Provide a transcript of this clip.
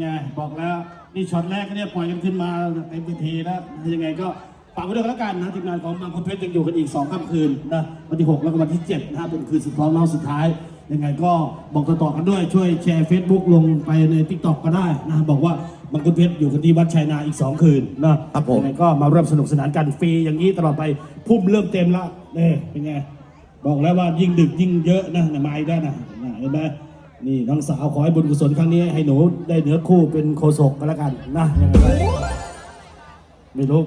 ไงบอกแล้วนี่ช็อตแรกก็เนี่ยปล่อยกันขึ้นมาเต็มทีแล้วยังไงก็ฝากไว้ด้วยกันแล้วกันนะทีมงานของบางคนเพชรยังอยู่กันอีก2ค่ำคืนนะวันที่ 6 แล้วก็วันที่7นะฮะเป็นคืนสุดท้องน้องสุดท้าย ยังไงก็บอกต่อๆกันด้วยช่วยแชร์ Facebook ลงไปใน t ิ k t o k ก็ได้นะบอกว่าบางคนเพชรอยู่กันที่วัดชัยนาอีก 2 คืนนะครับผมยังไงก็มาร่วมสนุกสนานกันฟรีอย่างนี้ตลอดไปพุ่มเริ่มเต็มแล้วนี่เป็นไงบอกแล้วว่ายิ่งดึกยิ่งเยอะนะนะมาอีกได้นะนะเห็นไหม นี่น้องสาวขอให้บุญกุศลครั้งนี้ ให้หนูได้เนื้อคู่เป็นโคศกก็แล้วกันนะยังไงก็ไม่รู้